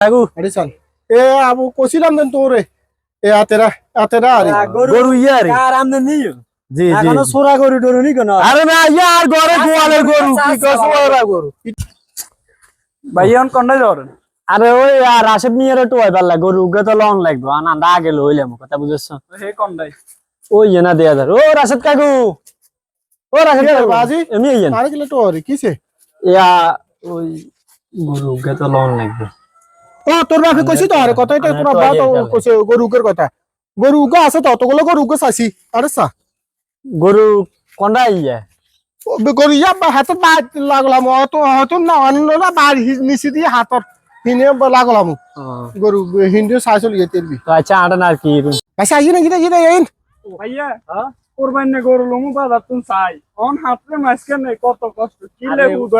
কাকু আড়িসান এ আবু কছিলাম দেন তোরে। এ আতেরা আতেরা আরে। গরু ইয়ে আরে আর আমনে নিও জি জি। এখনও সোরা গরু ডরু নি কেন? আরে না ইয়ার ঘরে গোয়ালের গরু কি কস ওরা গরু? ভাইয়ন কোনটা ধরেন আরে ওই আর রাশেদ মিয়ার একটু হয় পারলা গরু গে তো লন লাগবে। আনা না আগে লইলাম কথা বুঝেছ? হে কোনটাই ওই না দেয়া ধর। ও রাশেদ কাকু। ও রাশেদ কাকু। বাজি? এমনি আরে কিলে তো আরে কিসে? ইয়া ওই গরু গে তো লন লাগবে। ও তোর বাপে কইছি তো আরে কথা এটা তোরা তো আইয়ে গেল। কইছে গরুকের কথা। গরুকে আছে তো অতগুলো গরুকে চাইছি। আরে সা গরু কোনটা ইয়া ও গরু ইয়া বা হাতে লাগলাম অত হয়তো না অন্য না বার নিচে দিয়ে হাতর হিনে লাগলাম। গরু হিন্দু চাইছিল ইয়ে তেলবি আচ্ছা আড়ান আর কি আচ্ছা আইয়ে না গিয়ে এই ভাইয়া কোরবান না গরু লমু বাজার তুন চাই। অন হাতরে কত কষ্ট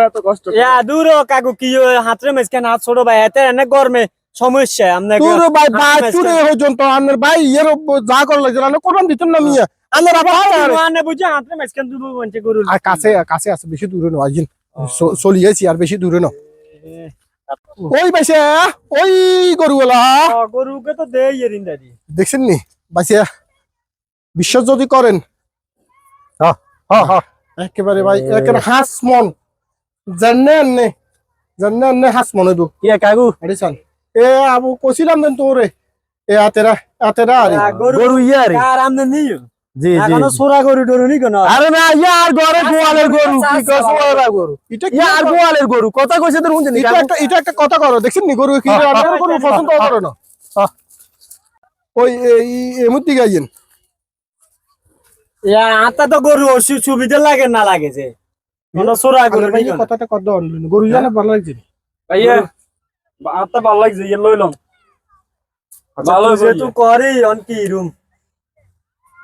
এত কষ্ট ইয়া দূর ও কাকু কি ও হাতরে মেসকে না ছোট ভাই এতে এনে গরমে সমস্যা আমনে তোর ভাই হাত যা করলে যেন কোরবান দিতাম না মিয়া। আমার আবার আর- আনে বুঝে হাতরে মেসকে দুবো বঞ্চে গরু আর কাছে কাছে আছে বেশি দূরে নয় আইজিন। চলিয়েছি আর বেশি দূরে না। ওই বাইসে ওই গরুওয়ালা। গরুকে তো দেই এরিন দাদি। দেখছেন নি? বাইসে বিশ্বাস যদি করেন একেবারে ভাই একেবারে হাঁস মন জানে আনে জানে আনে হাঁস মন হইব ইয়া আড়িসান এ আবু কছিলাম দেন তোরে। এ আতেরা আতেরা আরে। গরু ইয়া রে আর আমনে নিও। জি জি। এখনও সোরা গরু ডরু নি কেন আরে না ইয়ার ঘরে গোয়ালের গরু কি কস ওরা গরু? এটা কি ইয়ার গোয়ালের গরু। কথা কইছে তোর শুনছেন এটা একটা এটা একটা কথা করো দেখছেন নি গরু কি রান্না করো পছন্দ করো না। ওই এই এমুতি গাইয়েন। ইয়া আতা তো গরু সুবিধা লাগে না লাগে যে। সোরা গরু কথাটা কত গরু জানা ভালো লাগছে? ভাইয়া আতা ভালো লাগছে ইয়ে লইলাম। ভালো যেহেতু করে অন কি রুম?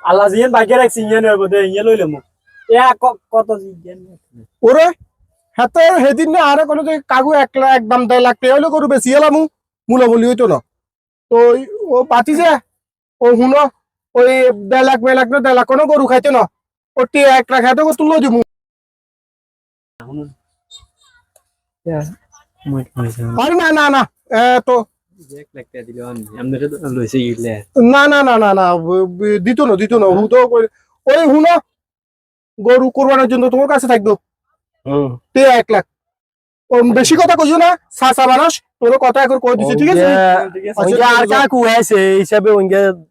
আল্লাহ জিয়ান বাকি রাখছি ইয়ে নেব দে ইয়ে লইলাম। ইয়া কত সেদিন না আরে কোনো যে কাগু এক লাখ টাকা হলে গরু বেশি এলাম মূলামূলি হইতো না। তো ও পাতি যে ও শুনো ওই দেড় লাখ মেয়ে লাখ না দেড় লাখ কোনো গরু খাইতে না। ওটি এক লাখ হাতে তুলো দিব আরে না না না এ তো না না না না না দিত না দিত না হুতো ওই শুনো গরু কোরবানোর জন্য তোমার কাছে থাকতো। তে এক লাখ। ও বেশি কথা কইছো না সাসা মানুষ কথা এখন কই দিছি ঠিক আছে? ওই আর কাকু আছে হিসাবে ওই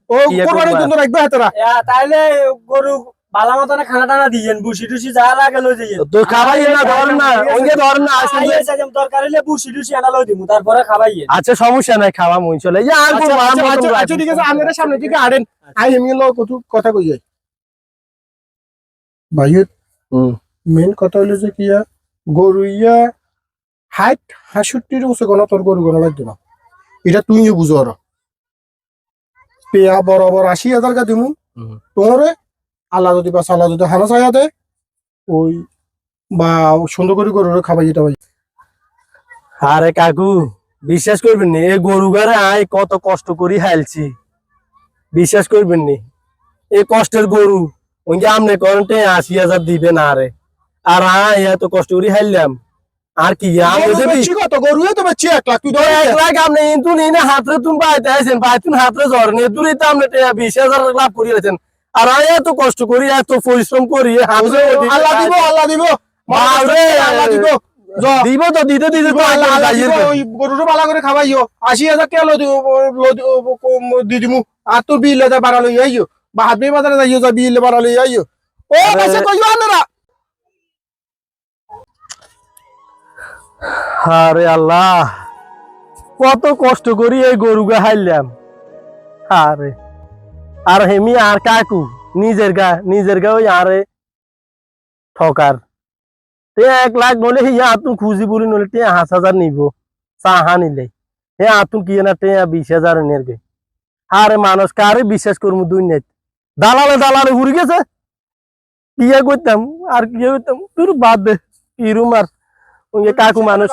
ও ইয়ে জন্য রাখবে হাতেরা? তাইলে গরু বালা মতন খানা টানা দিয়েন বুসি টুসি যা লাগে লই যাইয়েন তো খাবাই না ধর না ওই ধর না আসলে আইয়ে সাজম দরকার হলে বুসি টুসি আনা লই দিমু তারপরে খাবাইয়েন আচ্ছা সমস্যা নাই খাওয়া মন চলে যা আর আচ্ছা, আচ্ছা, আচ্ছা। আচ্ছা, ঠিক আছে সামনে দিকে আড়েন আই এমনি লো কত কথা কই যাই। ভাইয়ের হুম। মেন কথা হলো যে কিয়া গরু ইয়া হাইট হাসুটির উঁচু কোনো তোর গরু কোনো লাগবে না। এটা তুমিও বুঝো আর। পেয়া বরাবর আশি হাজার কা দিমু। তোমরে আল্লাহ যদি বা সাল্লাহ যদি হানা চাইয়া ওই বা সুন্দর করে গরুরে খাবাই যেটা ভাই আরে কাকু বিশ্বাস করবেন নি এই গরু গারে আয় কত কষ্ট করি হাইলছি। বিশ্বাস করবেন নি এই কষ্টের গরু ওই যে আমনে করতে আশি হাজার দিবে না আরে। আর আয় এত কষ্ট করি হাইলাম। আর কি আমি গরু বেচি কত গরু তো বেচি এক লাখ তুই ধরে এক লাখ আপনি কিন্তু নি না হাতরে তুমি পাইতে আছেন পাইতুন হাতরে জ্বর নিয়ে দূরে তো লাভ করি আছেন আর এত কষ্ট করি এত পরিশ্রম করি আল্লাহ দিব আল্লাহ দিব। আল্লাহ দিব। য। দিব তো দিতে দিতে তো আল্লাহ আল্লাহ আল্লাহ দিব ওই গরুরে বালা করে খাবাইও আশি হাজার টাকা লদি দি দিমু। আর তোর বিল এটা বাড়া লই আইও বা বাজারে যাইও যা বিল বাড়া লই আইও ও কাছে আনারা। আরে আল্লাহ, কত কষ্ট করি এই গরুকে হাইলাম। আরে আর হেমি আর কাকু, নিজের গা নিজের গা ওই আরে ঠকার। তে এক লাখ নলে হে আতুন খুঁজি বলি নলে তে হাঁস হাজার নিব, চাহা নিলে। হে আতুন কি না তে বিশ হাজার এনের গে। আরে মানুষ, কারে বিশ্বাস করব দুই নেট? দালালে দালালে ঘুরে গেছে। কিয়া করতাম? আর কিয়া করতাম? তোর বাদ দে ইরুম আর ওই যে কাকু মানুষ